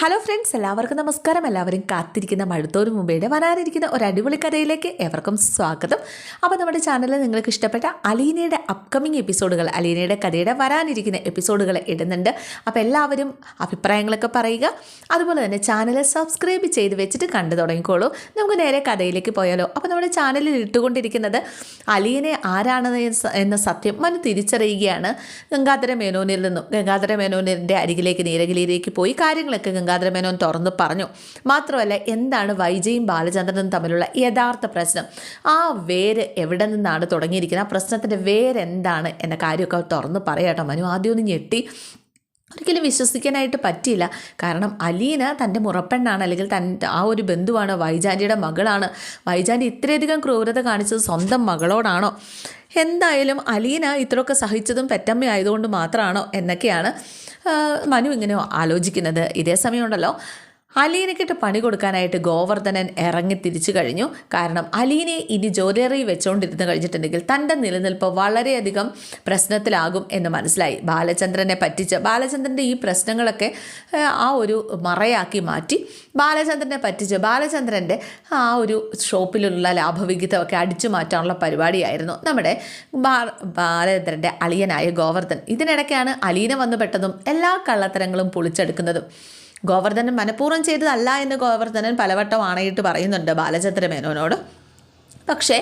Hello friends എല്ലാവർക്കും നമസ്കാരം. എല്ലാവരും കാത്തിരിക്കുന്ന മഴത്തോട് മുമ്പേടെ വരാനിരിക്കുന്ന ഒരു അടിപൊളി കഥയിലേക്ക് എവർക്കും സ്വാഗതം. അപ്പോൾ നമ്മുടെ ചാനലിൽ നിങ്ങൾക്ക് ഇഷ്ടപ്പെട്ട അലീനയുടെ അപ്കമിങ് എപ്പിസോഡുകൾ അലീനയുടെ കഥയുടെ വരാനിരിക്കുന്ന എപ്പിസോഡുകൾ ഇടുന്നുണ്ട്. അപ്പോൾ എല്ലാവരും അഭിപ്രായങ്ങളൊക്കെ പറയുക. അതുപോലെ തന്നെ ചാനൽ സബ്സ്ക്രൈബ് ചെയ്ത് വെച്ചിട്ട് കണ്ടു തുടങ്ങിക്കോളൂ. നമുക്ക് നേരെ കഥയിലേക്ക് പോയാലോ. അപ്പോൾ നമ്മുടെ ചാനലിൽ ഇട്ടുകൊണ്ടിരിക്കുന്നത് അലീനെ ആരാണെന്ന് എന്ന സത്യം മനു തിരിച്ചറിയുകയാണ്. ഗംഗാധര മേനോനിൽ നിന്നും ഗംഗാധര മേനോനിന്റെ അരികിലേക്ക് നീലഗിരിയിലേക്ക് പോയി കാര്യങ്ങളൊക്കെ ഗംഗാധര മേനോൻ തുറന്നു പറഞ്ഞു. മാത്രമല്ല എന്താണ് വൈജയും ബാലചന്ദ്രനും തമ്മിലുള്ള യഥാർത്ഥ പ്രശ്നം? ആ വേര് എവിടെ നിന്നാണ് തുടങ്ങിയിരിക്കുന്നത്? ആ പ്രശ്നത്തിന്റെ വേരെന്താണ് എന്ന കാര്യമൊക്കെ തുറന്ന് പറയാട്ടോ മനു. ആദ്യം ഒന്ന് ഞെട്ടി. ഒരിക്കലും വിശ്വസിക്കാനായിട്ട് പറ്റിയില്ല. കാരണം അലീന തന്റെ മുറപ്പെണ്ണാണ്. അല്ലെങ്കിൽ തന്റെ ആ ഒരു ബന്ധുവാണ് വൈജാന്റിയുടെ മകളാണ്. വൈജാന്റി ഇത്രയധികം ക്രൂരത കാണിച്ചത് സ്വന്തം മകളോടാണോ? എന്തായാലും അലീന ഇത്രയൊക്കെ സഹിച്ചതും പെറ്റമ്മ ആയതുകൊണ്ട് മാത്രമാണോ എന്നൊക്കെയാണ് മനു ഇങ്ങനെ ആലോചിക്കുന്നത്. ഇതേ സമയമുണ്ടല്ലോ. അലീനയ്ക്കിട്ട് പണി കൊടുക്കാനായിട്ട് ഗോവർദ്ധനൻ ഇറങ്ങി തിരിച്ചു കഴിഞ്ഞു. കാരണം അലീനെ ഇനി ജോലിയറി വെച്ചുകൊണ്ടിരുന്ന് കഴിഞ്ഞിട്ടുണ്ടെങ്കിൽ തന്റെ നിലനിൽപ്പ് വളരെയധികം പ്രശ്നത്തിലാകും എന്ന് മനസ്സിലായി. ബാലചന്ദ്രനെ പറ്റിച്ച് ബാലചന്ദ്രന്റെ ഈ പ്രശ്നങ്ങളൊക്കെ ആ, ഒരു മറയാക്കി മാറ്റി. ബാലചന്ദ്രനെ പറ്റിച്ച് ബാലചന്ദ്രന്റെ ആ ഒരു ഷോപ്പിലുള്ള ലാഭവിഹിതമൊക്കെ അടിച്ചു മാറ്റാനുള്ള പരിപാടിയായിരുന്നു നമ്മുടെ ബാലചന്ദ്രന്റെ അളിയനായ ഗോവർദ്ധൻ. ഇതിനിടയ്ക്കാണ് അലീന വന്നു പെട്ടതും എല്ലാ കള്ളത്തരങ്ങളും പൊളിച്ചെടുക്കുന്നതും. ഗോവർദ്ധനൻ മനഃപൂർവം ചെയ്തതല്ല എന്ന് ഗോവർദ്ധനൻ പലവട്ടം ആണയിട്ട് പറയുന്നുണ്ട് ബാലചന്ദ്രമേനോനോട് പക്ഷേ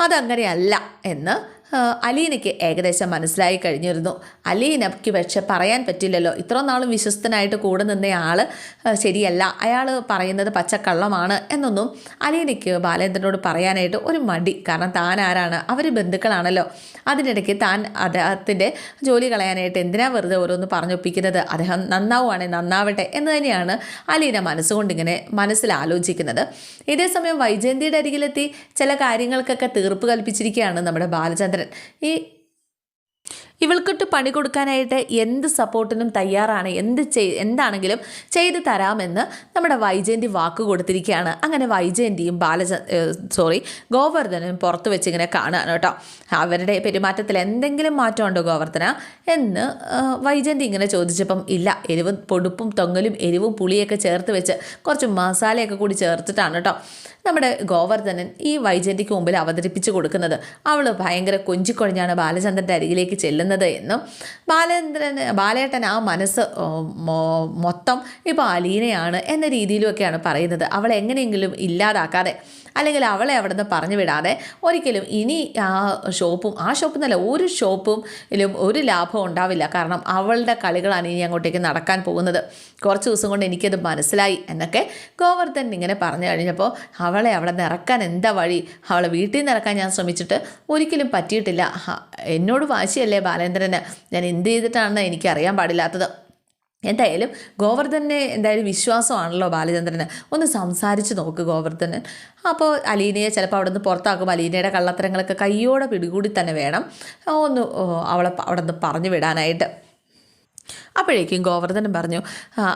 അതങ്ങനെയല്ല എന്ന് അലീനയ്ക്ക് ഏകദേശം മനസ്സിലായി കഴിഞ്ഞിരുന്നു. അലീനയ്ക്ക് പക്ഷെ പറയാൻ പറ്റില്ലല്ലോ. ഇത്ര നാളും വിശ്വസ്തനായിട്ട് കൂടെ നിന്നയാൾ ശരിയല്ല. അയാൾ പറയുന്നത് പച്ചക്കള്ളമാണ് എന്നൊന്നും അലീനയ്ക്ക് ബാലേന്ദ്രനോട് പറയാനായിട്ട് ഒരു മടി. കാരണം താൻ ആരാണ്? അവർ ബന്ധുക്കളാണല്ലോ. അതിനിടയ്ക്ക് താൻ അദ്ദേഹത്തിന്റെ ജോലി കളയാനായിട്ട് എന്തിനാ വെറുതെ ഓരോന്ന് പറഞ്ഞൊപ്പിക്കുന്നത്? അദ്ദേഹം നന്നാവുകയാണെങ്കിൽ നന്നാവട്ടെ എന്ന് തന്നെയാണ് അലീന മനസ്സുകൊണ്ട് ഇങ്ങനെ മനസ്സിൽ ആലോചിക്കുന്നത് ഇതേസമയം വൈജയന്തിയുടെ അരികിലെത്തി ചില കാര്യങ്ങൾക്കൊക്കെ തീർപ്പ് കൽപ്പിച്ചിരിക്കുകയാണ് നമ്മുടെ ബാലചന്ദ്രൻ. ഈ ഇവൾക്കിട്ട് പണി കൊടുക്കാനായിട്ട് എന്ത് സപ്പോർട്ടിനും തയ്യാറാണ് എന്ത് ചെയ് എന്താണെങ്കിലും ചെയ്തു തരാമെന്ന് നമ്മുടെ വൈജയന്തി വാക്ക് കൊടുത്തിരിക്കുകയാണ്. അങ്ങനെ വൈജയന്തിയും ബാലച സോറി ഗോവർദ്ധനും പുറത്ത് വെച്ച് ഇങ്ങനെ കാണുകയാണ് കേട്ടോ. അവരുടെ പെരുമാറ്റത്തിൽ എന്തെങ്കിലും മാറ്റമുണ്ടോ ഗോവർദ്ധന? എന്ന് വൈജയന്തി ഇങ്ങനെ ചോദിച്ചപ്പം ഇല്ല എരിവും പൊടുപ്പും തൊങ്ങലും എരിവും പുളിയൊക്കെ ചേർത്ത് വെച്ച് കുറച്ച് മസാലയൊക്കെ കൂടി ചേർത്തിട്ടാണ് കേട്ടോ. നമ്മുടെ ഗോവർദ്ധനൻ ഈ വൈജയന്തിക്ക് മുമ്പിൽ അവതരിപ്പിച്ചു കൊടുക്കുന്നത്. അവൾ ഭയങ്കര കൊഞ്ചിക്കൊഴിഞ്ഞാണ് ബാലചന്ദ്രന്റെ അരികിലേക്ക് ചെല്ലുന്നത് എന്നും ബാലചന്ദ്രൻ ബാലേട്ടൻ ആ മനസ്സ് മൊത്തം ഇപ്പോൾ അലീനയാണ് എന്ന രീതിയിലുമൊക്കെയാണ് പറയുന്നത്. അവൾ എങ്ങനെയെങ്കിലും ഇല്ലാതാക്കാതെ അല്ലെങ്കിൽ അവളെ അവിടെ നിന്ന് പറഞ്ഞു വിടാതെ ഒരിക്കലും ഇനി ആ ഷോപ്പും ആ ഷോപ്പും എന്നല്ല ഒരു ഷോപ്പും ഒരു ലാഭം ഉണ്ടാവില്ല. കാരണം അവളുടെ കളികളാണ് ഇനി അങ്ങോട്ടേക്ക് നടക്കാൻ പോകുന്നത്. കുറച്ച് ദിവസം കൊണ്ട് എനിക്കത് മനസ്സിലായി എന്നൊക്കെ ഗോവർദ്ധൻ ഇങ്ങനെ പറഞ്ഞു കഴിഞ്ഞപ്പോൾ അവളെ അവിടെ നിന്ന് ഇറക്കാൻ എന്താ വഴി? അവളെ വീട്ടിൽ നിന്ന് ഇറക്കാൻ ഞാൻ ശ്രമിച്ചിട്ട് ഒരിക്കലും പറ്റിയിട്ടില്ല. എന്നോട് വാശിയല്ലേ ബാലേന്ദ്രന്? ഞാൻ എന്ത് ചെയ്തിട്ടാണെന്ന് എനിക്കറിയാൻ പാടില്ലാത്തത്. എന്തായാലും ഗോവർദ്ധനെ എന്തായാലും വിശ്വാസമാണല്ലോ ബാലചന്ദ്രന്. ഒന്ന് സംസാരിച്ച് നോക്ക് ഗോവർദ്ധനൻ. അപ്പോൾ അലീനയെ ചിലപ്പോൾ അവിടെ നിന്ന് പുറത്താക്കും. അലീനയുടെ കള്ളത്തരങ്ങളൊക്കെ കയ്യോടെ പിടികൂടി തന്നെ വേണം. ഒന്ന് അവളെ അവിടെ നിന്ന് പറഞ്ഞു വിടാനായിട്ട്. അപ്പോഴേക്കും ഗോവർദ്ധനം പറഞ്ഞു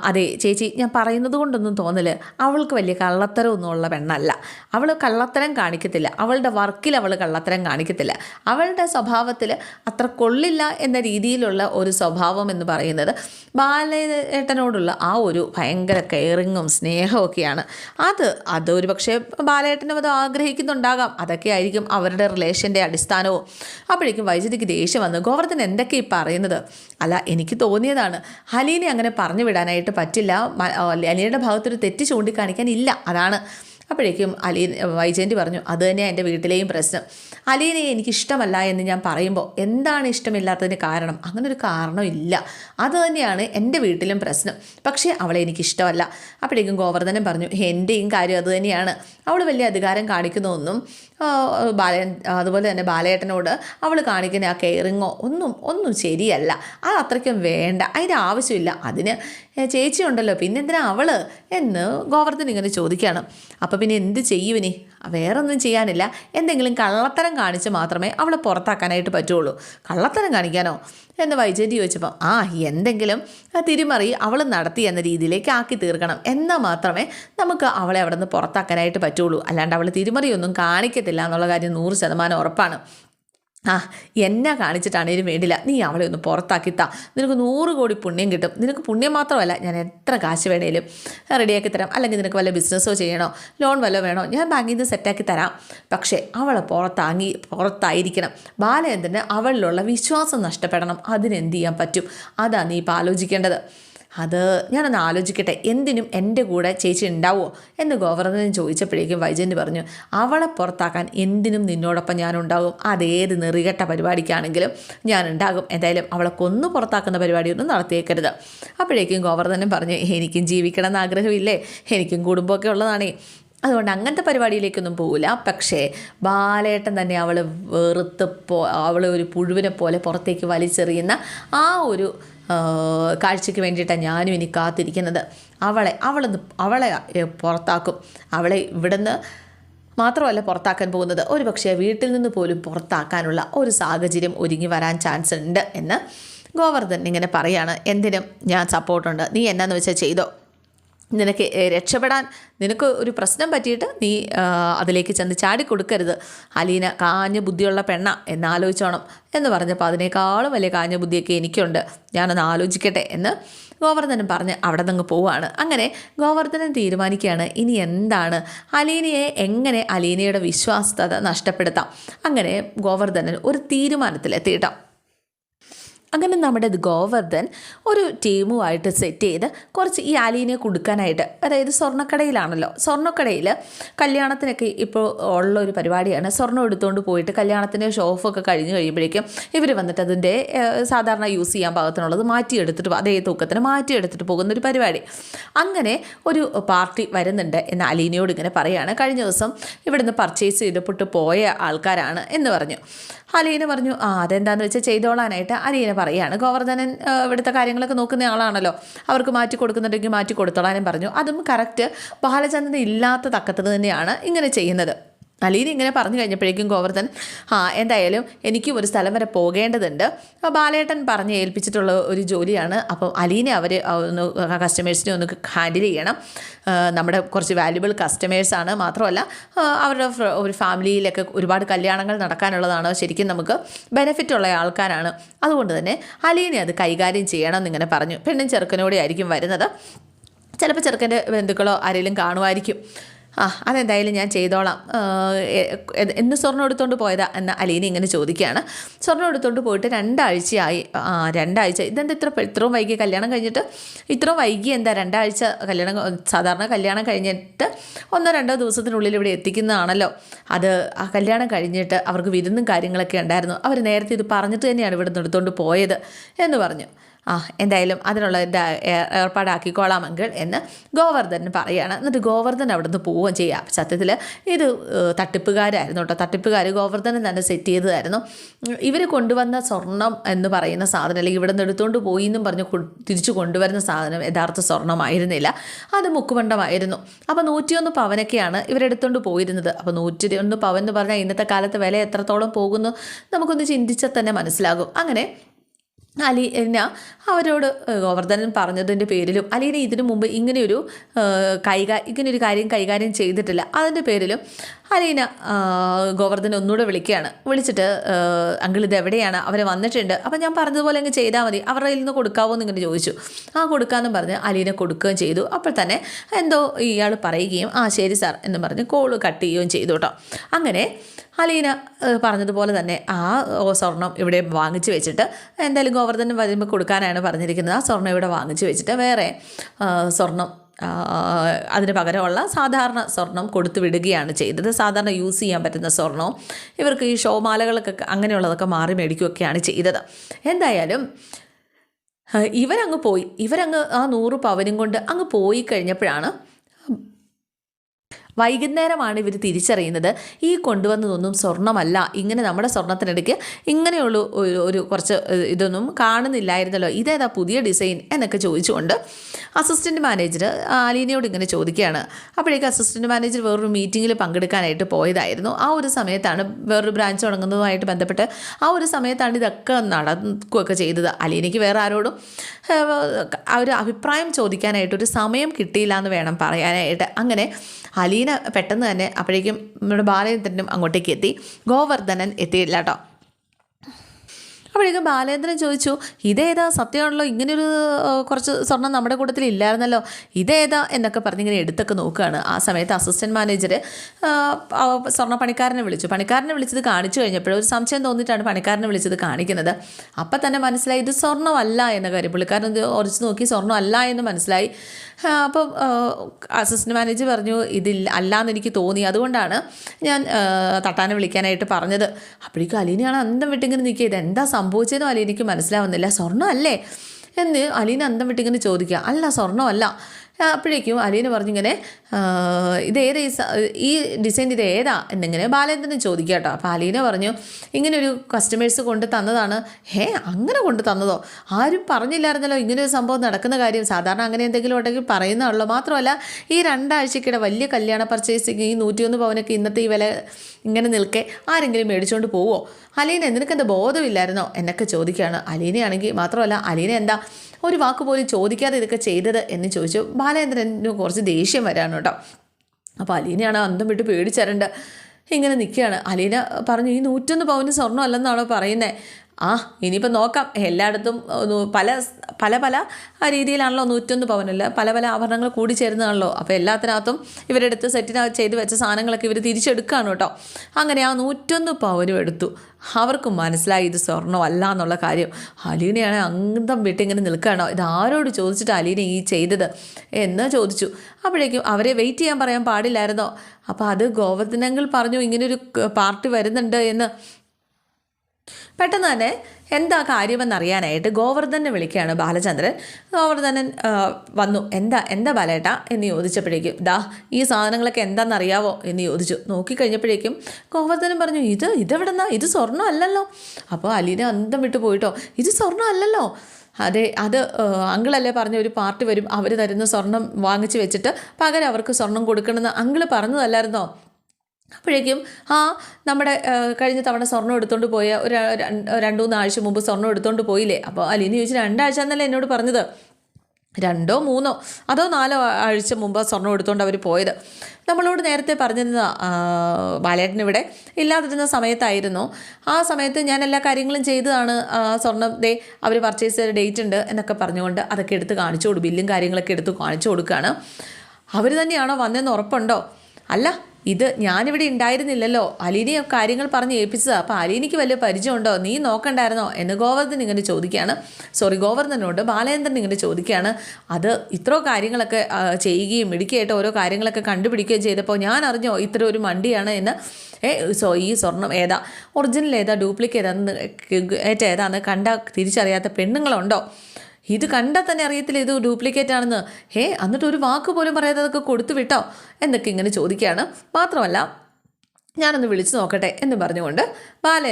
അതെ ചേച്ചി ഞാൻ പറയുന്നത് കൊണ്ടൊന്നും തോന്നൽ. അവൾക്ക് വലിയ കള്ളത്തരമൊന്നും ഉള്ള പെണ്ണല്ല. അവൾ കള്ളത്തരം കാണിക്കത്തില്ല. അവളുടെ വർക്കിൽ അവൾ കള്ളത്തരം കാണിക്കത്തില്ല. അവളുടെ സ്വഭാവത്തിൽ അത്ര കൊള്ളില്ല എന്ന രീതിയിലുള്ള ഒരു സ്വഭാവം എന്ന് പറയുന്നത് ബാലേട്ടനോടുള്ള ആ ഒരു ഭയങ്കര കെയറിങ്ങും സ്നേഹമൊക്കെയാണ് അത് അതൊരു പക്ഷേ ബാലേട്ടനും അത് ആഗ്രഹിക്കുന്നുണ്ടാകാം. അതൊക്കെ ആയിരിക്കും അവരുടെ റിലേഷന്റെ അടിസ്ഥാനവും. അപ്പോഴേക്കും വൈദ്യുതിക്ക് ദേഷ്യം വന്നു ഗോവർദ്ധൻ എന്തൊക്കെ ഈ പറയുന്നത്? അല്ല എനിക്ക് തോന്നിയതാണ് ഹലീനെ അങ്ങനെ പറഞ്ഞു വിടാനായിട്ട് പറ്റില്ല. അലീനയുടെ ഭാഗത്തൊരു തെറ്റ് ചൂണ്ടിക്കാണിക്കാൻ ഇല്ല. അതാണ് അപ്പോഴേക്കും അലീൻ വൈജയന്തി പറഞ്ഞു അത് തന്നെയാണ് എന്റെ വീട്ടിലെയും പ്രശ്നം. അലീനയെ എനിക്കിഷ്ടമല്ല എന്ന് ഞാൻ പറയുമ്പോൾ എന്താണ് ഇഷ്ടമില്ലാത്തതിന് കാരണം? അങ്ങനെ ഒരു കാരണം ഇല്ല. അത് തന്നെയാണ് എന്റെ വീട്ടിലും പ്രശ്നം. പക്ഷേ അവളെ എനിക്കിഷ്ടമല്ല. അപ്പോഴേക്കും ഗോവർദ്ധനം പറഞ്ഞു എന്റെയും കാര്യം അത് തന്നെയാണ്. അവൾ വലിയ അധികാരം കാണിക്കുന്നതൊന്നും ബാല അതുപോലെ തന്നെ ബാലയേട്ടനോട് അവൾ കാണിക്കുന്ന ആ കെയറിങ്ങോ ഒന്നും ഒന്നും ശരിയല്ല. അത് അത്രയ്ക്കും വേണ്ട. അതിന്റെ ആവശ്യമില്ല. അതിന് ചേച്ചി ഉണ്ടല്ലോ പിന്നെന്തിനാ അവൾ? എന്ന് ഗോവർദ്ധൻ ഇങ്ങനെ ചോദിക്കുകയാണ് അപ്പോൾ പിന്നെ എന്ത് ചെയ്യുവിനി വേറൊന്നും ചെയ്യാനില്ല. എന്തെങ്കിലും കള്ളത്തരം കാണിച്ച് മാത്രമേ അവളെ പുറത്താക്കാനായിട്ട് പറ്റുള്ളൂ. കള്ളത്തരം കാണിക്കാനോ? എന്ന് വൈജയന്തി ചോദിച്ചപ്പോൾ ആ എന്തെങ്കിലും തിരിമറി അവൾ നടത്തി എന്ന രീതിയിലേക്ക് ആക്കി തീർക്കണം. എന്നാൽ മാത്രമേ നമുക്ക് അവളെ അവിടെ നിന്ന് പുറത്താക്കാനായിട്ട് പറ്റുള്ളൂ. അല്ലാണ്ട് അവൾ തിരിമറിയൊന്നും കാണിക്കത്തില്ല എന്നുള്ള കാര്യം നൂറ് ശതമാനം ഉറപ്പാണ്. ആ എന്നെ കാണിച്ചിട്ടാണേലും വേണ്ടില്ല. നീ അവളെ ഒന്ന് പുറത്താക്കിത്താ. നിനക്ക് നൂറ് കോടി പുണ്യം കിട്ടും. നിനക്ക് പുണ്യം മാത്രമല്ല ഞാൻ എത്ര കാശ് വേണേലും റെഡിയാക്കി തരാം. അല്ലെങ്കിൽ നിനക്ക് വല്ല ബിസിനസ്സോ ചെയ്യണോ? ലോൺ വല്ല വേണോ? ഞാൻ ബാങ്കിൽ നിന്ന് സെറ്റാക്കി തരാം. പക്ഷേ അവളെ പുറത്താങ്ങി പുറത്തായിരിക്കണം. ബാലചന്ദ്രന് അവളിലുള്ള വിശ്വാസം നഷ്ടപ്പെടണം. അതിനെന്ത് ചെയ്യാൻ പറ്റും? അതാണ് നീ ഇപ്പോൾ ആലോചിക്കേണ്ടത്. അത് ഞാനൊന്ന് ആലോചിക്കട്ടെ എന്തിനും എന്റെ കൂടെ ചേച്ചി ഉണ്ടാവുമോ? എന്ന് ഗവർണറിന് ചോദിച്ചപ്പോഴേക്കും വൈജയന്റ് പറഞ്ഞു അവളെ പുറത്താക്കാൻ എന്തിനും നിന്നോടൊപ്പം ഞാനുണ്ടാകും അതേത് നെറികെട്ട പരിപാടിക്കാണെങ്കിലും ഞാനുണ്ടാകും. എന്തായാലും അവളെ കൊന്നു പുറത്താക്കുന്ന പരിപാടിയൊന്നും നടത്തിയേക്കരുത്. അപ്പോഴേക്കും ഗവർണറും പറഞ്ഞു എനിക്കും ജീവിക്കണം എന്ന് ആഗ്രഹമില്ലേ? എനിക്കും കുടുംബമൊക്കെ ഉള്ളതാണേ. അതുകൊണ്ട് അങ്ങനത്തെ പരിപാടിയിലേക്കൊന്നും പോകില്ല പക്ഷേ ബാലേട്ടൻ തന്നെ അവൾ വെറുത്ത് പോ അവൾ ഒരു പുഴുവിനെ പോലെ പുറത്തേക്ക് വലിച്ചെറിയുന്ന ആ ഒരു കാഴ്ചയ്ക്ക് വേണ്ടിയിട്ടാണ് ഞാനും ഇനി കാത്തിരിക്കുന്നത്. അവളെ അവളൊന്ന് അവളെ പുറത്താക്കും. അവളെ ഇവിടുന്ന് മാത്രമല്ല പുറത്താക്കാൻ പോകുന്നത്. ഒരു പക്ഷേ വീട്ടിൽ നിന്ന് പോലും പുറത്താക്കാനുള്ള ഒരു സാഹചര്യം ഒരുങ്ങി വരാൻ ചാൻസ് ഉണ്ട് എന്ന് ഗോവർദ്ധൻ ഇങ്ങനെ പറയാണ്. എന്തിനും ഞാൻ സപ്പോർട്ടുണ്ട് നീ എന്നാന്ന് വെച്ചാൽ ചെയ്തോ? നിനക്ക് രക്ഷപ്പെടാൻ നിനക്ക് ഒരു പ്രശ്നം പറ്റിയിട്ട് നീ അതിലേക്ക് ചെന്ന് ചാടിക്കൊടുക്കരുത് അലീന കാഞ്ഞ ബുദ്ധിയുള്ള പെണ്ണ എന്നാലോചിച്ചോണം എന്ന് പറഞ്ഞപ്പോൾ അതിനേക്കാളും വലിയ കാഞ്ഞ ബുദ്ധിയൊക്കെ എനിക്കുണ്ട്. ഞാനൊന്ന് ആലോചിക്കട്ടെ എന്ന് ഗോവർദ്ധനം പറഞ്ഞ് അവിടെ നിന്ന് പോവുകയാണ് അങ്ങനെ ഗോവർദ്ധനൻ തീരുമാനിക്കുകയാണ് ഇനി എന്താണ്? അലീനയെ എങ്ങനെ അലീനയുടെ വിശ്വാസ്യത നഷ്ടപ്പെടുത്താം? അങ്ങനെ ഗോവർദ്ധനൻ ഒരു തീരുമാനത്തിലെത്തിയിട്ടാം. അങ്ങനെ നമ്മുടെ ഗോവർദ്ധൻ ഒരു ടീമുമായിട്ട് സെറ്റ് ചെയ്ത് കുറച്ച് ഈ ആലീനെ കൊടുക്കാനായിട്ട് അതായത് സ്വർണക്കടയിലാണല്ലോ. സ്വർണക്കടയിൽ കല്യാണത്തിനൊക്കെ ഇപ്പോൾ ഉള്ള ഒരു പരിപാടിയാണ്. സ്വർണം എടുത്തുകൊണ്ട് പോയിട്ട് കല്യാണത്തിന്റെ ഷോഫൊക്കെ കഴിഞ്ഞ് കഴിയുമ്പോഴേക്കും ഇവർ വന്നിട്ട് അതിന്റെ സാധാരണ യൂസ് ചെയ്യാൻ പാകത്തിനുള്ളത് മാറ്റിയെടുത്തിട്ട് അതേ തൂക്കത്തിന് മാറ്റിയെടുത്തിട്ട് പോകുന്ന ഒരു പരിപാടി. അങ്ങനെ ഒരു പാർട്ടി വരുന്നുണ്ട് എന്ന് അലീനയോട് ഇങ്ങനെ പറയുകയാണ് കഴിഞ്ഞ ദിവസം ഇവിടുന്ന് പർച്ചേസ് ചെയ്തപ്പെട്ട് പോയ ആൾക്കാരാണ് എന്ന് പറഞ്ഞു. അലീന പറഞ്ഞു ആ അതെന്താണെന്ന് വെച്ചാൽ ചെയ്തോളാനായിട്ട് അലീന പറയുകയാണ് ഗോവർദ്ധനൻ ഇവിടുത്തെ കാര്യങ്ങളൊക്കെ നോക്കുന്ന ആളാണല്ലോ. അവർക്ക് മാറ്റി കൊടുക്കുന്നുണ്ടെങ്കിൽ മാറ്റി കൊടുത്തോളാനും പറഞ്ഞു. അതും കറക്റ്റ് ബാലചന്ദ്രൻ ഇല്ലാത്ത തക്കത്തിന് തന്നെയാണ് ഇങ്ങനെ ചെയ്യുന്നത്. അലീന ഇങ്ങനെ പറഞ്ഞു കഴിഞ്ഞപ്പോഴേക്കും ഗോവർദ്ധൻ ആ എന്തായാലും എനിക്കും ഒരു സ്ഥലം വരെ പോകേണ്ടതുണ്ട്. ബാലേട്ടൻ പറഞ്ഞ് ഏൽപ്പിച്ചിട്ടുള്ള ഒരു ജോലിയാണ്. അപ്പം അലീനെ അവർ ഒന്ന് കസ്റ്റമേഴ്സിനെ ഒന്ന് ഹാൻഡിൽ ചെയ്യണം. നമ്മുടെ കുറച്ച് വാല്യുബിൾ കസ്റ്റമേഴ്സാണ് മാത്രമല്ല അവരുടെ ഒരു ഫാമിലിയിലൊക്കെ ഒരുപാട് കല്യാണങ്ങൾ നടക്കാനുള്ളതാണ് ശരിക്കും നമുക്ക് ബെനിഫിറ്റ് ഉള്ള ആൾക്കാരാണ്. അതുകൊണ്ട് തന്നെ അലീനെ അത് കൈകാര്യം ചെയ്യണം എന്നിങ്ങനെ പറഞ്ഞു. പെണ്ണും ചെറുക്കനോടെ ആയിരിക്കും വരുന്നത്. ചിലപ്പോൾ ചെറുക്കന്റെ ബന്ധുക്കളോ ആരെങ്കിലും കാണുമായിരിക്കും. ആ അതെന്തായാലും ഞാൻ ചെയ്തോളാം. എന്ന് സ്വർണം എടുത്തുകൊണ്ട് പോയതാ എന്ന് അലീന ഇങ്ങനെ ചോദിക്കുകയാണ്. സ്വർണം എടുത്തുകൊണ്ട് പോയിട്ട് രണ്ടാഴ്ചയായി. ആ രണ്ടാഴ്ച. ഇതെന്താ ഇത്ര ഇത്രയും വൈകി? കല്യാണം കഴിഞ്ഞിട്ട് ഇത്രയും വൈകി എന്താ? രണ്ടാഴ്ച കല്യാണം സാധാരണ കല്യാണം കഴിഞ്ഞിട്ട് ഒന്നോ രണ്ടോ ദിവസത്തിനുള്ളിൽ ഇവിടെ എത്തിക്കുന്നതാണല്ലോ. അത് ആ കല്യാണം കഴിഞ്ഞിട്ട് അവർക്ക് വിരുന്നും കാര്യങ്ങളൊക്കെ ഉണ്ടായിരുന്നു. അവർ നേരത്തെ ഇത് പറഞ്ഞിട്ട് തന്നെയാണ് ഇവിടെ നിന്ന് എടുത്തുകൊണ്ട് പോയത് എന്ന് പറഞ്ഞു. ആ എന്തായാലും അതിനുള്ള ഏർപ്പാടാക്കിക്കോളാമെങ്കിൽ എന്ന് ഗോവർദ്ധൻ പറയുകയാണ് എന്നിട്ട് ഗോവർദ്ധൻ അവിടെ നിന്ന് പോവുകയും ചെയ്യാം. സത്യത്തിൽ ഇത് തട്ടിപ്പുകാരായിരുന്നു കേട്ടോ. തട്ടിപ്പുകാർ ഗോവർദ്ധനൻ തന്നെ സെറ്റ് ചെയ്തതായിരുന്നു. ഇവർ കൊണ്ടുവന്ന സ്വർണം എന്ന് പറയുന്ന സാധനം അല്ലെങ്കിൽ ഇവിടെ നിന്ന് എടുത്തുകൊണ്ട് പോയി എന്നും പറഞ്ഞ് തിരിച്ചു കൊണ്ടുവരുന്ന സാധനം യഥാർത്ഥ സ്വർണമായിരുന്നില്ല അത് മുക്കുമണ്ഡമായിരുന്നു. അപ്പോൾ നൂറ്റിയൊന്ന് പവനൊക്കെയാണ് ഇവരെടുത്തുകൊണ്ട് പോയിരുന്നത്. അപ്പോൾ നൂറ്റി ഒന്ന് പവൻ എന്ന് പറഞ്ഞാൽ ഇന്നത്തെ കാലത്ത് വില എത്രത്തോളം പോകുന്നു? നമുക്കൊന്ന് ചിന്തിച്ചാൽ തന്നെ മനസ്സിലാകും. അങ്ങനെ അലീന അവരോട് ഗോവർദ്ധനൻ പറഞ്ഞതിന്റെ പേരിലും അലീന ഇതിനു മുമ്പ് ഇങ്ങനെയൊരു കൈകാ ഇങ്ങനെയൊരു കാര്യം കൈകാര്യം ചെയ്തിട്ടില്ല. അതിന്റെ പേരിലും അലീന ഗോവർദ്ധനെ ഒന്നുകൂടെ വിളിക്കുകയാണ്. വിളിച്ചിട്ട് അങ്കിൾ ഇത് എവിടെയാണ്? അവർ വന്നിട്ടുണ്ട്. അപ്പം ഞാൻ പറഞ്ഞതുപോലെ അങ്ങ് ചെയ്താൽ മതി. അവരുടെ കയ്യിൽ നിന്ന് കൊടുക്കാവോ എന്ന് ഇങ്ങനെ ചോദിച്ചു. ആ കൊടുക്കാമെന്നും പറഞ്ഞ് അലീന കൊടുക്കുകയും ചെയ്തു. അപ്പോൾ തന്നെ എന്തോ ഇയാൾ പറയുകയും ആ ശരി സാർ എന്ന് പറഞ്ഞ് കോൾ കട്ട് ചെയ്യുകയും ചെയ്തു കേട്ടോ. അങ്ങനെ അലീന പറഞ്ഞതുപോലെ തന്നെ ആ സ്വർണം ഇവിടെ വാങ്ങിച്ചു വെച്ചിട്ട് എന്തായാലും ഗോവർദ്ധനം വരുമ്പോൾ കൊടുക്കാനാണ് പറഞ്ഞിരിക്കുന്നത്. ആ സ്വർണം ഇവിടെ വാങ്ങിച്ചു വെച്ചിട്ട് വേറെ സ്വർണം അതിന് പകരമുള്ള സാധാരണ സ്വർണം കൊടുത്തു വിടുകയാണ് ചെയ്തത്. സാധാരണ യൂസ് ചെയ്യാൻ പറ്റുന്ന സ്വർണവും ഇവർക്ക് ഈ ഷോമാലകളൊക്കെ അങ്ങനെയുള്ളതൊക്കെ മാറി മേടിക്കുകയൊക്കെയാണ് ചെയ്തത്. എന്തായാലും ഇവരങ്ങ് പോയി. ഇവരങ്ങ് ആ നൂറ് പവനും കൊണ്ട് അങ്ങ് പോയി കഴിഞ്ഞപ്പോഴാണ് വൈകുന്നേരമാണ് ഇവർ തിരിച്ചറിയുന്നത്. ഈ കൊണ്ടുവന്നതൊന്നും സ്വർണമല്ല ഇങ്ങനെ നമ്മുടെ സ്വർണത്തിനിടയ്ക്ക് ഇങ്ങനെയുള്ള ഒരു കുറച്ച് ഇതൊന്നും കാണുന്നില്ലായിരുന്നല്ലോ. ഇതേതാ പുതിയ ഡിസൈൻ എന്നൊക്കെ ചോദിച്ചുകൊണ്ട് അസിസ്റ്റന്റ് മാനേജർ ആലീനയോട് ഇങ്ങനെ ചോദിക്കുകയാണ്. അപ്പോഴേക്ക് അസിസ്റ്റന്റ് മാനേജർ വേറൊരു മീറ്റിങ്ങിൽ പങ്കെടുക്കാനായിട്ട് പോയതായിരുന്നു. ആ ഒരു സമയത്താണ് വേറൊരു ബ്രാഞ്ച് തുടങ്ങുന്നതുമായിട്ട് ബന്ധപ്പെട്ട് ആ ഒരു സമയത്താണ് ഇതൊക്കെ നടക്കുകയൊക്കെ ചെയ്തത്. അലീനയ്ക്ക് വേറെ ആരോടും ഒരു അഭിപ്രായം ചോദിക്കാനായിട്ട് ഒരു സമയം കിട്ടിയില്ല എന്ന് വേണം പറയാനായിട്ട്. അങ്ങനെ അലീന പെട്ടെന്ന് തന്നെ അപ്പോഴേക്കും നമ്മുടെ ബാലചന്ദ്രനും അങ്ങോട്ടേക്ക് എത്തി. ഗോവർദ്ധനൻ എത്തിയില്ല കേട്ടോ. അപ്പോഴേക്കും ബാലേന്ദ്രൻ ചോദിച്ചു ഇതേതാ? സത്യമാണല്ലോ ഇങ്ങനെയൊരു ആ, കുറച്ച് സ്വർണം നമ്മുടെ കൂട്ടത്തിൽ ഇല്ലായിരുന്നല്ലോ. ഇതേതാ? എന്നൊക്കെ പറഞ്ഞിങ്ങനെ എടുത്തൊക്കെ നോക്കുകയാണ്. ആ സമയത്ത് അസിസ്റ്റന്റ് മാനേജർ സ്വർണ പണിക്കാരനെ വിളിച്ചു. പണിക്കാരനെ വിളിച്ചത് കാണിച്ചു കഴിഞ്ഞപ്പോൾ ഒരു സംശയം തോന്നിയിട്ടാണ് പണിക്കാരനെ വിളിച്ചത് കാണിക്കുന്നത്. അപ്പം തന്നെ മനസ്സിലായി ഇത് സ്വർണമല്ല എന്ന കാര്യം. പുള്ളിക്കാരൻ ഇത് ഉറച്ചു നോക്കി സ്വർണമല്ല എന്ന് മനസ്സിലായി. അപ്പം അസിസ്റ്റന്റ് മാനേജർ പറഞ്ഞു ഇതില്ല അല്ലാന്ന് എനിക്ക് തോന്നി. അതുകൊണ്ടാണ് ഞാൻ തട്ടാനെ വിളിക്കാനായിട്ട് പറഞ്ഞത്. അപ്പോഴേക്കും അലീനയാണ് അന്തം വിട്ടിങ്ങനെ നിൽക്കുക ഇത് എന്താ സംഭവിച്ചതെന്നും അലീനയ്ക്ക് മനസ്സിലാവുന്നില്ല. സ്വർണം അല്ലേ എന്ന് അലീന അന്തം വിട്ടിങ്ങനെ ചോദിക്കുക. അല്ല സ്വർണമല്ല. അപ്പോഴേക്കും അലീന പറഞ്ഞിങ്ങനെ ആ, ഇത് ഏതാ ഈ ഈ ഡിസൈൻ ഇത് ഏതാ എന്നിങ്ങനെ ബാലേന്ദ്രൻ ചോദിക്കുക കേട്ടോ. അപ്പോൾ അലീന പറഞ്ഞു ഇങ്ങനെ ഒരു കസ്റ്റമേഴ്സ് കൊണ്ട് തന്നതാണ്. ഹേ അങ്ങനെ കൊണ്ട് തന്നതോ? ആരും പറഞ്ഞില്ലായിരുന്നല്ലോ ഇങ്ങനെ ഒരു സംഭവം നടക്കുന്ന കാര്യം. സാധാരണ അങ്ങനെ എന്തെങ്കിലും ഉണ്ടെങ്കിൽ പറയുന്നതാണല്ലോ. മാത്രമല്ല ഈ രണ്ടാഴ്ചക്കിടെ വലിയ കല്യാണ പർച്ചേസിങ് ഈ നൂറ്റിയൊന്ന് പവനൊക്കെ ഇന്നത്തെ ഈ വില ഇങ്ങനെ നിൽക്കെ ആരെങ്കിലും മേടിച്ചുകൊണ്ട് പോവോ? അലീന നിനക്കെന്താ ബോധമില്ലായിരുന്നോ? എന്നൊക്കെ ചോദിക്കുകയാണ്. അലീനയാണെങ്കിൽ മാത്രമല്ല അലീന എന്താ ഒരു വാക്ക് പോലും ചോദിക്കാതെ ഇതൊക്കെ ചെയ്തത് എന്ന് ചോദിച്ചു. ബാലേന്ദ്രന് കുറച്ച് ദേഷ്യം വരാണ് കേട്ടോ. അപ്പോൾ അലീനയാണ് അന്തം വിട്ട് പേടിച്ചരണ്ട്. ഇങ്ങനെ നിൽക്കുകയാണ് അലീന പറഞ്ഞു ഈ നൂറ്റൊന്ന് പവന് സ്വർണം അല്ലെന്നാണോ പറയുന്നത് ആ ഇനിയിപ്പോൾ നോക്കാം. എല്ലായിടത്തും പല പല പല രീതിയിലാണല്ലോ നൂറ്റൊന്ന് പവനല്ല? പല പല ആഭരണങ്ങൾ കൂടി ചേരുന്നതാണല്ലോ. അപ്പോൾ എല്ലാത്തിനകത്തും ഇവരുടെ അടുത്ത് സെറ്റിന് ചെയ്ത് വെച്ച സാധനങ്ങളൊക്കെ ഇവർ തിരിച്ചെടുക്കുകയാണ് കേട്ടോ. അങ്ങനെ ആ നൂറ്റൊന്ന് പവനും എടുത്തു. അവർക്കും മനസ്സിലായി ഇത് സ്വർണമല്ല എന്നുള്ള കാര്യം. അലീനയാണ് അന്തം വിട്ടിങ്ങനെ നിൽക്കുകയാണോ. ഇത് ആരോട് ചോദിച്ചിട്ട് അലീന ഈ ചെയ്തത്? എന്ന് ചോദിച്ചു. അപ്പോഴേക്കും അവരെ വെയിറ്റ് ചെയ്യാൻ പറയാൻ പാടില്ലായിരുന്നോ? അപ്പോൾ അത് ഗോവർദ്ധനങ്ങൾ പറഞ്ഞു ഇങ്ങനൊരു പാർട്ടി വരുന്നുണ്ട് എന്ന് പെട്ടെന്ന് തന്നെ എന്താ കാര്യമെന്നറിയാനായിട്ട് ഗോവർദ്ധനെ വിളിക്കുകയാണ് ബാലചന്ദ്രൻ. ഗോവർദ്ധനൻ വന്നു. എന്താ എന്താ ബാലേട്ട? എന്ന് ചോദിച്ചപ്പോഴേക്കും ദാ ഈ സാധനങ്ങളൊക്കെ എന്താണെന്നറിയാവോ എന്ന് ചോദിച്ചു. നോക്കിക്കഴിഞ്ഞപ്പോഴേക്കും ഗോവർദ്ധനൻ പറഞ്ഞു ഇത് ഇതെവിടെന്നാ? ഇത് സ്വർണം അല്ലല്ലോ അപ്പോൾ അലീന അന്തം വിട്ട് പോയിട്ടോ ഇത് സ്വർണം അല്ലല്ലോ അതെ അത് അങ്കിളല്ലേ പറഞ്ഞ ഒരു പാർട്ടി വരും. അവർ തരുന്ന സ്വർണം വാങ്ങിച്ചു വെച്ചിട്ട് പകരം അവർക്ക് സ്വർണം കൊടുക്കണമെന്ന് അങ്കിൾ പറഞ്ഞതല്ലായിരുന്നോ? അപ്പോഴേക്കും ആ നമ്മുടെ കഴിഞ്ഞ തവണ സ്വർണം എടുത്തുകൊണ്ട് പോയ ഒരു രണ്ടു മൂന്ന് ആഴ്ച മുമ്പ് സ്വർണം എടുത്തുകൊണ്ട് പോയില്ലേ? അപ്പോൾ അലീന ചോദിച്ചു രണ്ടാഴ്ച എന്നല്ലേ എന്നോട് പറഞ്ഞത്? രണ്ടോ മൂന്നോ അതോ നാലോ ആഴ്ച മുമ്പ് സ്വർണം എടുത്തുകൊണ്ട് അവർ പോയത്. നമ്മളോട് നേരത്തെ പറഞ്ഞിരുന്ന ബാലേട്ടനിവിടെ ഇല്ലാതിരുന്ന സമയത്തായിരുന്നു. ആ സമയത്ത് ഞാൻ എല്ലാ കാര്യങ്ങളും ചെയ്തതാണ്. സ്വർണം സ്വർണം ദേ അവർ പർച്ചേസ് ചെയ്ത ഡേറ്റ് ഉണ്ട് എന്നൊക്കെ പറഞ്ഞുകൊണ്ട് അതൊക്കെ എടുത്ത് കാണിച്ചു കൊടുക്കും ബില്ലും കാര്യങ്ങളൊക്കെ എടുത്ത് കാണിച്ചു കൊടുക്കുകയാണ് അവർ തന്നെയാണോ വന്നതെന്ന് ഉറപ്പുണ്ടോ? അല്ല ഇത് ഞാനിവിടെ ഉണ്ടായിരുന്നില്ലല്ലോ. അലീനെ കാര്യങ്ങൾ പറഞ്ഞ് ഏൽപ്പിച്ചത്. അപ്പോൾ അലീനിക്ക് വലിയ പരിചയമുണ്ടോ? നീ നോക്കണ്ടായിരുന്നോ? എന്ന് ഗോവർദ്ധൻ ഇങ്ങനെ ചോദിക്കുകയാണ്. സോറി ഗോവർദ്ധനോട് ബാലേന്ദ്രൻ ഇങ്ങനെ ചോദിക്കുകയാണ്. അത് ഇത്രയോ കാര്യങ്ങളൊക്കെ ചെയ്യുകയും ഇടുക്കിയായിട്ട് ഓരോ കാര്യങ്ങളൊക്കെ കണ്ടുപിടിക്കുകയും ചെയ്തപ്പോൾ ഞാൻ അറിഞ്ഞോ ഇത്ര ഒരു മണ്ടിയാണ് എന്ന്? ഏ സോ ഈ സ്വർണം ഏതാ? ഒറിജിനൽ ഏതാ? ഡ്യൂപ്ലിക്കേറ്റ് ഏതാന്ന് ഏതാന്ന് കണ്ട തിരിച്ചറിയാത്ത പെണ്ണുങ്ങളുണ്ടോ? ഇത് കണ്ടാൽ തന്നെ അറിയത്തില്ല ഇത് ഡ്യൂപ്ലിക്കേറ്റ് ആണെന്ന്. ഹേ എന്നിട്ട് ഒരു വാക്ക് പോലും പറയാതെ അതൊക്കെ കൊടുത്തു വിട്ടോ എന്നൊക്കെ ഇങ്ങനെ ചോദിക്കുകയാണ്. മാത്രമല്ല ഞാനൊന്ന് വിളിച്ചു നോക്കട്ടെ എന്ന് പറഞ്ഞുകൊണ്ട് ബാല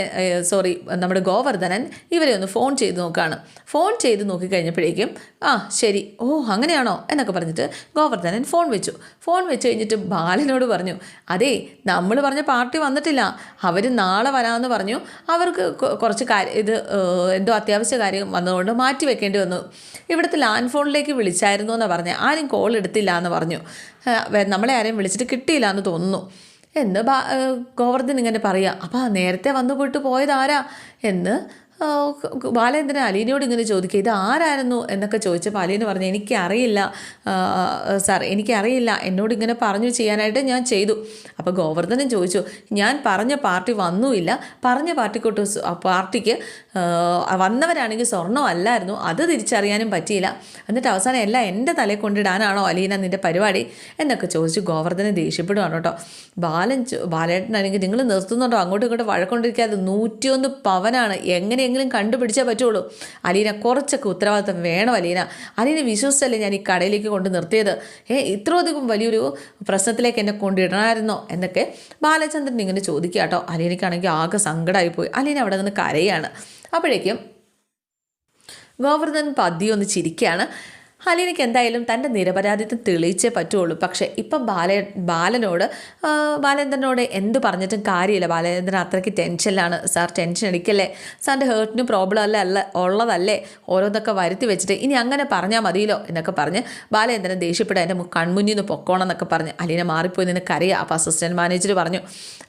സോറി നമ്മുടെ ഗോവർദ്ധനൻ ഇവരെ ഒന്ന് ഫോൺ ചെയ്ത് നോക്കുകയാണ് ഫോൺ ചെയ്ത് നോക്കിക്കഴിഞ്ഞപ്പോഴേക്കും ആ ശരി. ഓ അങ്ങനെയാണോ? എന്നൊക്കെ പറഞ്ഞിട്ട് ഗോവർദ്ധനൻ ഫോൺ വെച്ചു. ഫോൺ വെച്ച് കഴിഞ്ഞിട്ട് ബാലനോട് പറഞ്ഞു അതേ നമ്മൾ പറഞ്ഞ പാർട്ടി വന്നിട്ടില്ല. അവർ നാളെ വരാമെന്ന് പറഞ്ഞു. അവർക്ക് കുറച്ച് കാര്യം ഇത് എന്തോ അത്യാവശ്യ കാര്യം വന്നതുകൊണ്ട് മാറ്റി വെക്കേണ്ടി വന്നു. ഇവിടുത്തെ ലാൻഡ് ഫോണിലേക്ക് വിളിച്ചായിരുന്നു എന്നാണ് പറഞ്ഞത് ആരും കോൾ എടുത്തില്ല എന്ന് പറഞ്ഞു നമ്മളെ ആരെയും വിളിച്ചിട്ട് കിട്ടിയില്ല എന്ന് തോന്നുന്നു. എന്ന് ഗോവർദ്ധൻ ഇങ്ങനെ പറയുക അപ്പോൾ നേരത്തെ വന്നു പോയിട്ട് പോയതാരാ? എന്ന് ബാലേന്ദ്രൻ അലീനയോട് ഇങ്ങനെ ചോദിക്കുക ഇത് ആരായിരുന്നു? എന്നൊക്കെ ചോദിച്ചപ്പോൾ അലീന പറഞ്ഞു എനിക്കറിയില്ല സാർ എനിക്കറിയില്ല എന്നോട് ഇങ്ങനെ പറഞ്ഞു ചെയ്യാനായിട്ട് ഞാൻ ചെയ്തു. അപ്പോൾ ഗോവർദ്ധനൻ ചോദിച്ചു ഞാൻ പറഞ്ഞ പാർട്ടി വന്നുമില്ല പറഞ്ഞ പാർട്ടിക്കൊട്ട് പാർട്ടിക്ക് വന്നവരാണെങ്കിൽ സ്വർണം അല്ലായിരുന്നു അത് തിരിച്ചറിയാനും പറ്റിയില്ല. എന്നിട്ട് അവസാനം എല്ലാം എന്റെ തലയിൽ കൊണ്ടിടാനാണോ അലീന നിന്റെ പരിപാടി? എന്നൊക്കെ ചോദിച്ചു ഗോവർദ്ധനെ ദേഷ്യപ്പെടുവാണ് കേട്ടോ. ബാലൻ ബാലേട്ടനാണെങ്കിൽ നിങ്ങൾ നിർത്തുന്നുണ്ടോ? അങ്ങോട്ടും ഇങ്ങോട്ടും വഴക്കൊണ്ടിരിക്കാതെ നൂറ്റിയൊന്ന് പവനാണ് എങ്ങനെയെങ്കിലും കണ്ടുപിടിച്ചേ പറ്റുള്ളൂ. അലീന കുറച്ചൊക്കെ ഉത്തരവാദിത്തം വേണം അലീന. അലീന വിശ്വസിച്ചല്ലേ ഞാൻ ഈ കടയിലേക്ക് കൊണ്ട് നിർത്തിയത്? ഏ ഇത്രയധികം വലിയൊരു പ്രശ്നത്തിലേക്ക് എന്നെ കൊണ്ടിടണമായിരുന്നോ? എന്നൊക്കെ ബാലചന്ദ്രൻ ഇങ്ങനെ ചോദിക്കുക കേട്ടോ. അലീനയ്ക്കാണെങ്കിൽ ആകെ സങ്കടമായി പോയി അലീന അവിടെ നിന്ന് കരയാണ്. അപ്പോഴേക്കും ഗോവർദ്ധൻ പതിയൊന്ന് ചിരിക്കുകയാണ്. അലീനയ്ക്ക് എന്തായാലും തന്റെ നിരപരാധിത്വം തെളിയിച്ചേ പറ്റുള്ളൂ. പക്ഷേ ഇപ്പം ബാല ബാലനോട് ബാലേന്ദ്രനോട് എന്ത് പറഞ്ഞിട്ടും കാര്യമില്ല. ബാലേന്ദ്രൻ അത്രയ്ക്ക് ടെൻഷനിലാണ്. സാർ ടെൻഷൻ അടിക്കല്ലേ? സാറിന്റെ ഹേർട്ടിന് പ്രോബ്ലം അല്ല? അല്ല ഉള്ളതല്ലേ? ഓരോന്നൊക്കെ വരുത്തി വെച്ചിട്ട് ഇനി അങ്ങനെ പറഞ്ഞാൽ മതിയല്ലോ എന്നൊക്കെ പറഞ്ഞ് ബാലേന്ദ്രൻ ദേഷ്യപ്പെട്ട് എന്റെ കൺമുന്നിൽ നിന്ന് പൊക്കോണം എന്നൊക്കെ പറഞ്ഞ് അലീന മാറിപ്പോയി നിനക്കറിയാം അപ്പോൾ അസിസ്റ്റന്റ് മാനേജർ പറഞ്ഞു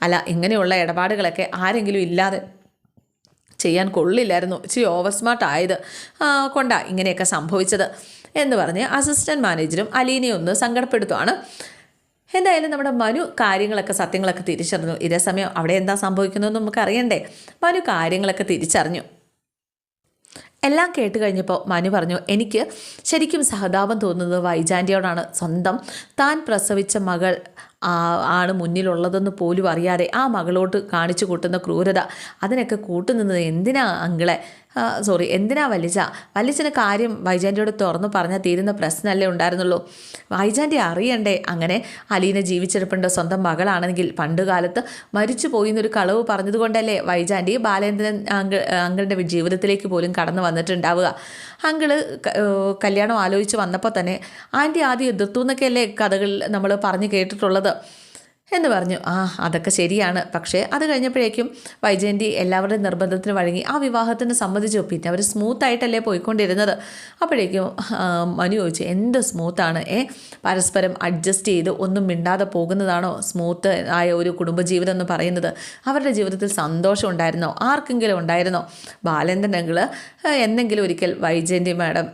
അല്ല ഇങ്ങനെയുള്ള ഇടപാടുകളൊക്കെ ആരെങ്കിലും ഇല്ലാതെ ചെയ്യാൻ കൊള്ളില്ലായിരുന്നു. ഇച്ചിരി ഓവർ സ്മാർട്ട് ആയത് കൊണ്ടാണ് ഇങ്ങനെയൊക്കെ സംഭവിച്ചത്. എന്ന് പറഞ്ഞ് അസിസ്റ്റന്റ് മാനേജറും അലീനെ ഒന്ന് സങ്കടപ്പെടുത്തുവാണ്. എന്തായാലും നമ്മുടെ മനു കാര്യങ്ങളൊക്കെ സത്യങ്ങളൊക്കെ തിരിച്ചറിഞ്ഞു. ഇതേ സമയം അവിടെ എന്താ സംഭവിക്കുന്നതെന്ന് നമുക്ക് അറിയണ്ടേ മനു കാര്യങ്ങളൊക്കെ തിരിച്ചറിഞ്ഞു. എല്ലാം കേട്ട് കഴിഞ്ഞപ്പോൾ മനു പറഞ്ഞു എനിക്ക് ശരിക്കും സഹതാപം തോന്നുന്നത് വൈജാന്റിയോടാണ് സ്വന്തം താൻ പ്രസവിച്ച മകൾ ആണ് മുന്നിലുള്ളതെന്ന് പോലും അറിയാതെ ആ മകളോട്ട് കാണിച്ചു കൂട്ടുന്ന ക്രൂരത. അതിനൊക്കെ കൂട്ടുനിന്നത് എന്തിനാ അങ്കിളെ? സോറി എന്തിനാ വലിച്ച വലിച്ചന് കാര്യം വൈജാന്റിയോട് തുറന്നു പറഞ്ഞാൽ തീരുന്ന പ്രശ്നമല്ലേ ഉണ്ടായിരുന്നുള്ളൂ. വൈജാന്റി അറിയണ്ടേ? അങ്ങനെ അലീന ജീവിച്ചെടുപ്പുണ്ട് സ്വന്തം മകളാണെങ്കിൽ പണ്ട് കാലത്ത് മരിച്ചു പോയി എന്നൊരു കളവ് പറഞ്ഞതുകൊണ്ടല്ലേ വൈജാന്റി ബാലേന്ദ്രൻ അങ്കിൾ അങ്കിളിന്റെ ജീവിതത്തിലേക്ക് പോലും കടന്നു വന്നിട്ടുണ്ടാവുക. അങ്കിൾ കല്യാണം ആലോചിച്ച് വന്നപ്പോൾ തന്നെ ആന്റി ആദ്യം എതിർത്തു എന്നൊക്കെയല്ലേ കഥകൾ നമ്മൾ പറഞ്ഞു കേട്ടിട്ടുള്ളത്. എന്ന് പറഞ്ഞു. ആ അതൊക്കെ ശരിയാണ്. പക്ഷേ അത് കഴിഞ്ഞപ്പോഴേക്കും വൈജയന്തി എല്ലാവരുടെയും നിർബന്ധത്തിന് വഴങ്ങി ആ വിവാഹത്തിന് സമ്മതിച്ചു. പിന്നെ അവർ സ്മൂത്തായിട്ടല്ലേ പോയിക്കൊണ്ടിരുന്നത്. അപ്പോഴേക്കും മനു ചോദിച്ചു എന്ത് സ്മൂത്താണ്? ഏ പരസ്പരം അഡ്ജസ്റ്റ് ചെയ്ത് ഒന്നും മിണ്ടാതെ പോകുന്നതാണോ സ്മൂത്ത് ആയ ഒരു കുടുംബജീവിതം എന്ന് പറയുന്നത്? അവരുടെ ജീവിതത്തിൽ സന്തോഷം ഉണ്ടായിരുന്നോ? ആർക്കെങ്കിലും ഉണ്ടായിരുന്നോ? ബാലേന്ദ്രനങ്ങൾ എന്നെങ്കിലും ഒരിക്കൽ വൈജയന്തി മാഡം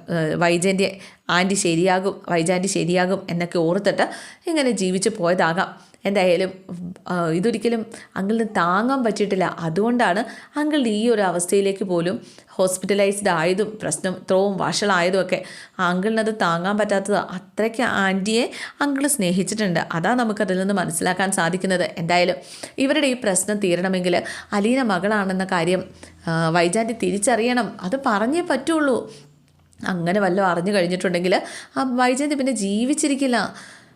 വൈജയന്തി ആന്റി ശരിയാകും വൈജാന്റി ശരിയാകും എന്നൊക്കെ ഓർത്തിട്ട് ഇങ്ങനെ ജീവിച്ചു പോയതാകാം. എന്തായാലും ഇതൊരിക്കലും അങ്കിളിന് താങ്ങാൻ പറ്റിയിട്ടില്ല. അതുകൊണ്ടാണ് അങ്കിൾ ഈ ഒരു അവസ്ഥയിലേക്ക് പോലും ഹോസ്പിറ്റലൈസ്ഡ് ആയതും പ്രശ്നം ഇത്രവും വഷളായതും ഒക്കെ അങ്കിളിനത് താങ്ങാൻ പറ്റാത്തത് അത്രയ്ക്ക് ആന്റിയെ അങ്കിൾ സ്നേഹിച്ചിട്ടുണ്ട്. അതാണ് നമുക്കതിൽ നിന്ന് മനസ്സിലാക്കാൻ സാധിക്കുന്നത്. എന്തായാലും ഇവരുടെ ഈ പ്രശ്നം തീരണമെങ്കിൽ അലീന മകളാണെന്ന കാര്യം വൈജാന്റി തിരിച്ചറിയണം. അത് പറഞ്ഞേ പറ്റുള്ളൂ. അങ്ങനെ വല്ലതും അറിഞ്ഞു കഴിഞ്ഞിട്ടുണ്ടെങ്കിൽ ആ വൈജയന്തി പിന്നെ ജീവിച്ചിരിക്കില്ല.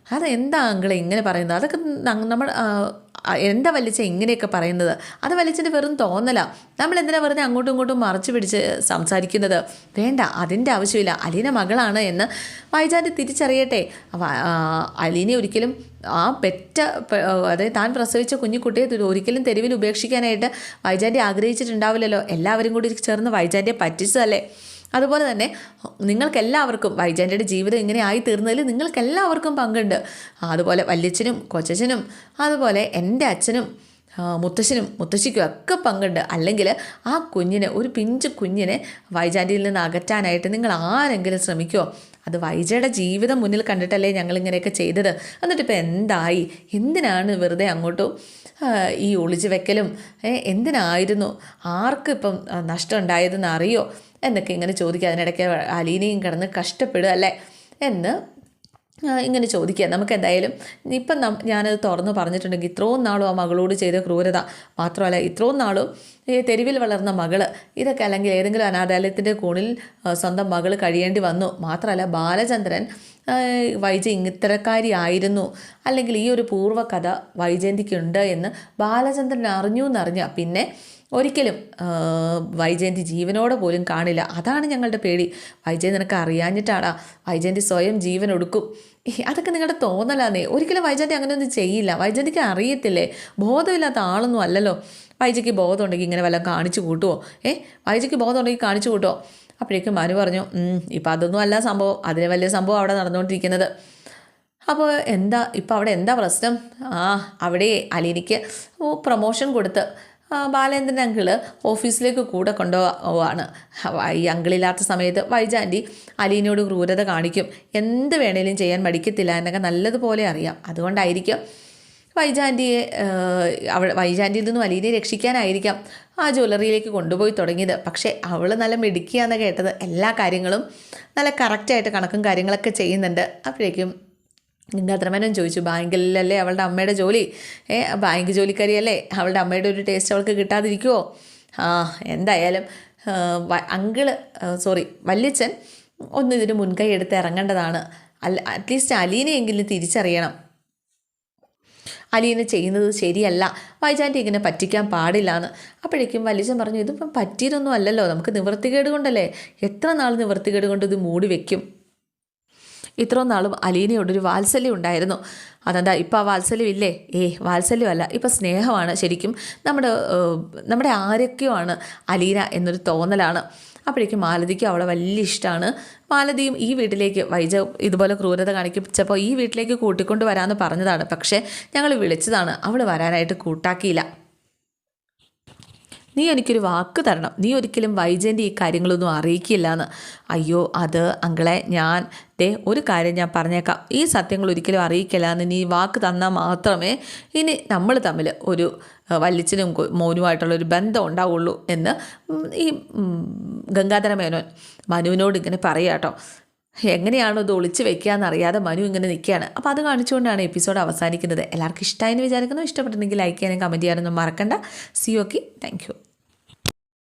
അതെന്താ അങ്കിളെ ഇങ്ങനെ പറയുന്നത്? അതൊക്കെ നമ്മൾ എന്താ വലിച്ച ഇങ്ങനെയൊക്കെ പറയുന്നത്? അത് വലിച്ചിന്റെ വെറും തോന്നല. നമ്മൾ എന്തിനാ വെറുതെ അങ്ങോട്ടും ഇങ്ങോട്ടും മറച്ചു പിടിച്ച് സംസാരിക്കുന്നത്? വേണ്ട അതിന്റെ ആവശ്യമില്ല. അലീന മകളാണ് എന്ന് വൈചാന്റെ തിരിച്ചറിയട്ടെ. അലീനെ ഒരിക്കലും ആ പെറ്റ അതായത് താൻ പ്രസവിച്ച കുഞ്ഞിക്കുട്ടിയെ ഒരിക്കലും തെരുവിൽ ഉപേക്ഷിക്കാനായിട്ട് വൈചാന്റെ ആഗ്രഹിച്ചിട്ടുണ്ടാവില്ലല്ലോ. എല്ലാവരും കൂടി ചേർന്ന് വൈചാന്റെ പറ്റിച്ചതല്ലേ? അതുപോലെ തന്നെ നിങ്ങൾക്കെല്ലാവർക്കും വൈജാന്റെയുടെ ജീവിതം ഇങ്ങനെ ആയി തീർന്നതിൽ നിങ്ങൾക്കെല്ലാവർക്കും പങ്കുണ്ട്. അതുപോലെ വല്യച്ഛനും കൊച്ചച്ഛനും അതുപോലെ എന്റെ അച്ഛനും മുത്തശ്ശനും മുത്തശ്ശിക്കും ഒക്കെ പങ്കുണ്ട്. അല്ലെങ്കിൽ ആ കുഞ്ഞിനെ ഒരു പിഞ്ച് കുഞ്ഞിനെ വൈജാന്റിയിൽ നിന്ന് അകറ്റാനായിട്ട് നിങ്ങൾ ആരെങ്കിലും ശ്രമിക്കുമോ അത് വൈജയുടെ ജീവിതം മുന്നിൽ കണ്ടിട്ടല്ലേ ഞങ്ങൾ ഇങ്ങനെയൊക്കെ ചെയ്തത്. എന്നിട്ട് എന്നിട്ടിപ്പോൾ എന്തായി? എന്തിനാണ് വെറുതെ അങ്ങോട്ടും ഈ ഒളിച്ചു വെക്കലും? എന്തിനായിരുന്നു? ആർക്കിപ്പം നഷ്ടം ഉണ്ടായതെന്ന് അറിയോ? എന്നൊക്കെ ഇങ്ങനെ ചോദിക്കുക അതിനിടയ്ക്ക് അലീനയും കിടന്ന് കഷ്ടപ്പെടുക അല്ലേ? എന്ന് ഇങ്ങനെ ചോദിക്കുക. നമുക്ക് എന്തായാലും ഇപ്പം നം ഞാനത് തുറന്ന് പറഞ്ഞിട്ടുണ്ടെങ്കിൽ ഇത്രയും നാളും ആ മകളോട് ചെയ്ത ക്രൂരത മാത്രമല്ല ഇത്രയും നാളും ഈ തെരുവിൽ വളർന്ന മകൾ ഇതൊക്കെ അല്ലെങ്കിൽ ഏതെങ്കിലും അനാഥാലയത്തിന്റെ കൂണിൽ സ്വന്തം മകൾ കഴിയേണ്ടി വന്നു. മാത്രമല്ല ബാലചന്ദ്രൻ വൈജ ഇത്തരക്കാരി ആയിരുന്നു. അല്ലെങ്കിൽ ഈ ഒരു പൂർവകഥ വൈജയന്തിക്കുണ്ട് എന്ന് ബാലചന്ദ്രൻ അറിഞ്ഞു എന്നറിഞ്ഞ പിന്നെ ഒരിക്കലും വൈജയന്തി ജീവനോടെ പോലും കാണില്ല. അതാണ് ഞങ്ങളുടെ പേടി. വൈജയന്തി നിനക്ക് അറിയാഞ്ഞിട്ടാടാ വൈജയന്തി സ്വയം ജീവൻ ഒടുക്കും അതൊക്കെ നിങ്ങളുടെ തോന്നലാന്നേ. ഒരിക്കലും വൈജയന്തി അങ്ങനെയൊന്നും ചെയ്യില്ല. വൈജയന്തിക്ക് അറിയത്തില്ലേ? ബോധമില്ലാത്ത ആളൊന്നും അല്ലല്ലോ. വൈജയ്ക്ക് ബോധമുണ്ടെങ്കിൽ ഇങ്ങനെ വല്ലതും കാണിച്ചു കൂട്ടുമോ ഏ? വൈജയ്ക്ക് ബോധം ഉണ്ടെങ്കിൽ കാണിച്ചു കൂട്ടുമോ അപ്പോഴേക്കും മനു പറഞ്ഞു ഇപ്പം അതൊന്നും അല്ല സംഭവം. അതിന് വലിയ സംഭവം അവിടെ നടന്നുകൊണ്ടിരിക്കുന്നത്. അപ്പോൾ എന്താ? ഇപ്പോൾ അവിടെ എന്താ പ്രശ്നം? ആ അവിടെ അലീനിക്ക് പ്രൊമോഷൻ കൊടുത്ത്. ബാലേന്ദ്രൻ അങ്കിൾ ഓഫീസിലേക്ക് കൂടെ കൊണ്ടുപോവാണ്. ഈ അങ്കിളില്ലാത്ത സമയത്ത് വൈജാന്റി അലീനയോട് ക്രൂരത കാണിക്കും. എന്ത് വേണേലും ചെയ്യാൻ മടിക്കത്തില്ല എന്നൊക്കെ നല്ലതുപോലെ അറിയാം. അതുകൊണ്ടായിരിക്കും വൈജാന്റിയെ അവൾ വൈജാന്റിയിൽ നിന്നും അലീനെ രക്ഷിക്കാനായിരിക്കാം ആ ജ്വല്ലറിയിലേക്ക് കൊണ്ടുപോയി തുടങ്ങിയത്. പക്ഷേ അവൾ നല്ല മിടുക്കിയാണെന്ന് കേട്ടത്. എല്ലാ കാര്യങ്ങളും നല്ല കറക്റ്റായിട്ട് കണക്കും കാര്യങ്ങളൊക്കെ ചെയ്യുന്നുണ്ട്. അപ്പോഴേക്കും ഗംഗാധരമേനോൻ ചോദിച്ചു ബാങ്കിലല്ലേ അവളുടെ അമ്മയുടെ ജോലി? ഏ ബാങ്ക് ജോലിക്കാരിയല്ലേ. അവളുടെ അമ്മയുടെ ഒരു ടേസ്റ്റ് അവൾക്ക് കിട്ടാതിരിക്കുമോ ആ എന്തായാലും അങ്കിൾ സോറി വല്യച്ഛൻ ഒന്ന് ഇതിന് മുൻകൈ എടുത്ത് ഇറങ്ങേണ്ടതാണ്. അല്ല അറ്റ്ലീസ്റ്റ് അലീനെയെങ്കിലും തിരിച്ചറിയണം. അലീന ചെയ്യുന്നത് ശരിയല്ല. വൈചാന്റെ ഇങ്ങനെ പറ്റിക്കാൻ പാടില്ല എന്ന് അപ്പോഴേക്കും വലിച്ചൻ പറഞ്ഞു ഇതിപ്പം പറ്റിയതൊന്നും അല്ലല്ലോ. നമുക്ക് നിവൃത്തികേട് കൊണ്ടല്ലേ? എത്ര നാൾ നിവൃത്തികേട് കൊണ്ട് ഇത് മൂടി വെക്കും? ഇത്രയും നാളും അലീനയോടൊരു വാത്സല്യം ഉണ്ടായിരുന്നു. അതെന്താ ഇപ്പം ആ വാത്സല്യം ഇല്ലേ ഏ വാത്സല്യമല്ല ഇപ്പം സ്നേഹമാണ് ശരിക്കും നമ്മുടെ നമ്മുടെ ആരൊക്കെയോ ആണ് അലീന എന്നൊരു തോന്നലാണ്. അപ്പോഴേക്കും മാലതിക്ക് അവളെ വലിയ ഇഷ്ടമാണ്. മാലതിയും ഈ വീട്ടിലേക്ക് വൈജ ഇതുപോലെ ക്രൂരത കാണിക്കപ്പോൾ ഈ വീട്ടിലേക്ക് കൂട്ടിക്കൊണ്ട് വരാമെന്ന് പറഞ്ഞതാണ്. പക്ഷേ ഞങ്ങൾ വിളിച്ചതാണ് അവൾ വരാനായിട്ട് കൂട്ടാക്കിയില്ല. നീ എനിക്കൊരു വാക്ക് തരണം. നീ ഒരിക്കലും വൈജയന്റെ ഈ കാര്യങ്ങളൊന്നും അറിയിക്കില്ല എന്ന് അയ്യോ അത് അങ്കളെ ഞാൻ ദേ ഒരു കാര്യം ഞാൻ പറഞ്ഞേക്കാം. ഈ സത്യങ്ങൾ ഒരിക്കലും അറിയിക്കില്ല എന്ന് നീ വാക്ക് തന്നാൽ മാത്രമേ ഇനി നമ്മൾ തമ്മിൽ ഒരു വല്ലിച്ചനും മോനുമായിട്ടുള്ള ഒരു ബന്ധം ഉണ്ടാവുള്ളൂ എന്ന് ഈ ഗംഗാധര മേനോൻ മനുവിനോട് ഇങ്ങനെ പറയാട്ടോ എങ്ങനെയാണോ ഇത് ഒളിച്ച് വെക്കുകയെന്ന് അറിയാതെ മനു ഇങ്ങനെ നിൽക്കുകയാണ് അപ്പോൾ അത് കാണിച്ചുകൊണ്ടാണ് എപ്പിസോഡ് അവസാനിക്കുന്നത്. എല്ലാവർക്കും ഇഷ്ടമായെന്ന് വിചാരിക്കുന്നു. ഇഷ്ടപ്പെട്ടിട്ടുണ്ടെങ്കിൽ ലൈക്ക് ചെയ്യാനും കമന്റ് ചെയ്യാനൊന്നും മറക്കണ്ട. C okay thank